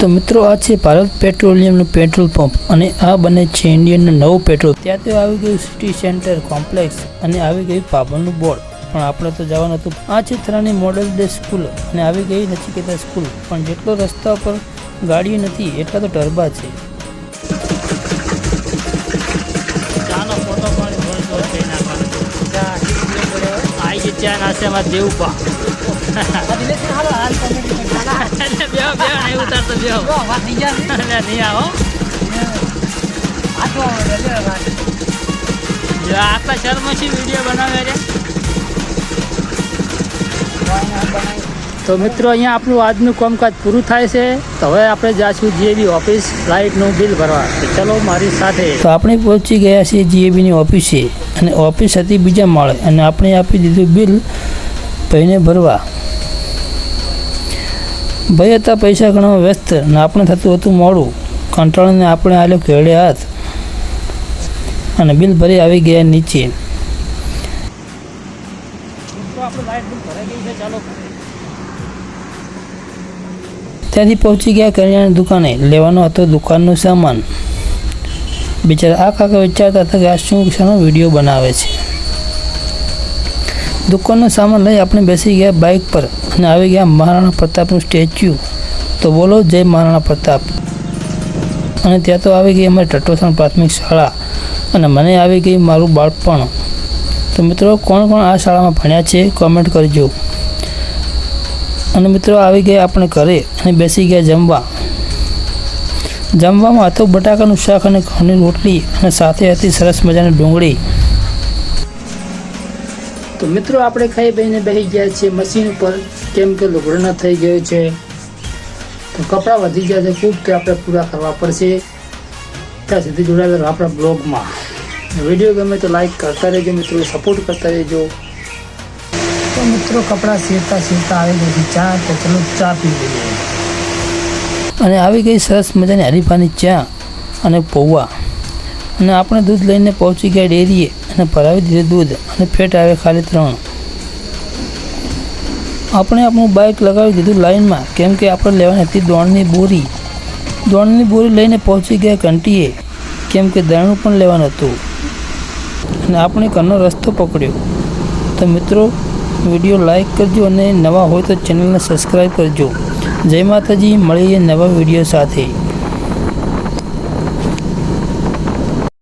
તો મિત્રો આ છે ભારત પેટ્રોલિયમનું પેટ્રોલ પંપ અને આ બને છે ઇન્ડિયનનું નવું પેટ્રોલ. ત્યાં તો આવી ગયું સિટી સેન્ટર કોમ્પ્લેક્સ અને આવી ગયું પાબલનું બોર્ડ. પણ આપણે તો જવાનું હતું. આ છે થરાની મોડલ ડે સ્કૂલ અને આવી ગઈ નચિકેતા સ્કૂલ. પણ જેટલો રસ્તા પર ગાડીઓ નથી, એટલા તો ટરબા છે. આઈ ગઈ ચા નાશે એમાં દેવું પા એટલે બે બે નહીં શર્મથી વીડિયો બનાવે છે તો મિત્રો અહીંયા આપણું આજનું કામકાજ પૂરું થાય છે. તો હવે આપણે જાશું જીએબી ઓફિસ લાઇટનું બિલ ભરવા. તો ચલો મારી સાથે. તો આપણે પહોંચી ગયા છીએ જીએબીની ઓફિસે અને ઓફિસ હતી બીજા માળે અને આપણે આપી દીધું બિલ ભાઈને ભરવા. ભાઈ હતા પૈસા ગણવા વ્યસ્ત અને આપણે થતું હતું મોડું. કંટાળીને આપણે આલ્યો કેળે હાથ અને બિલ ભરી આવી ગયા નીચે. આપણું લાઇટ બિલ ભરાઈ ગઈ છે. ચાલો. ત્યાંથી પહોંચી ગયા કરિયાણાની દુકાને. લેવાનો હતો દુકાનનો સામાન. બિચારા આ કાકા વિચારતા હતા કે આ શું શાનો વીડિયો બનાવે છે. દુકાનનો સામાન લઈ આપણે બેસી ગયા બાઇક પર અને આવી ગયા મહારાણા પ્રતાપનું સ્ટેચ્યુ. તો બોલો, જય મહારાણા પ્રતાપ. અને ત્યાં તો આવી ગઈ અમારી ટટોસણ પ્રાથમિક શાળા અને મને આવી ગઈ મારું બાળપણ. તો મિત્રો, કોણ કોણ આ શાળામાં ભણ્યા છે કોમેન્ટ કરજો. અને મિત્રો આવી ગયા આપણે ઘરે અને બેસી ગયા જમવા. જમવામાં હતું બટાકાનું શાક અને ઘઉંની રોટલી અને સાથે હતી સરસ મજાની ડુંગળી. તો મિત્રો આપણે ખાઈ બેહીને બેસી ગયા છીએ મશીન ઉપર, કેમ કે લુગડો થઈ ગયો છે. તો કપડાં વધી ગયા છે, ખૂબ કે આપણે પૂરા કરવા પડશે. ત્યાં સુધી જોડાયેલા આપણા બ્લોગમાં. વીડિયો ગમે તો લાઈક કરતા રહેજો, મિત્રો. સપોર્ટ કરતા રહેજો. તો મિત્રો કપડાં સીવતા સીવતા આવી ગઈ ચા તો ચલો ચા પી લઈએ. અને આવી ગઈ સરસ મજાની હરીફાની ચા અને પૌવા. અને આપણે દૂધ લઈને પહોંચી ગયા ડેરીએ અને ભરાવી દીધું દૂધ અને ફેટ આવે ખાલી ત્રણ. આપણે આપણું બાઇક લગાવી દીધું લાઇનમાં, કેમ કે આપણે લેવાની હતી દોણની બોરી. દોણની બોરી લઈને પહોંચી ગયા ઘંટીએ, કેમ કે દાણું પણ લેવાનું હતું. અને આપણે ઘરનો રસ્તો પકડ્યો. તો મિત્રો વીડિયો લાઇક કરજો અને નવા હોય તો ચેનલને સબસ્ક્રાઈબ કરજો. જય માતાજી, મળીએ નવા વીડિયો સાથે.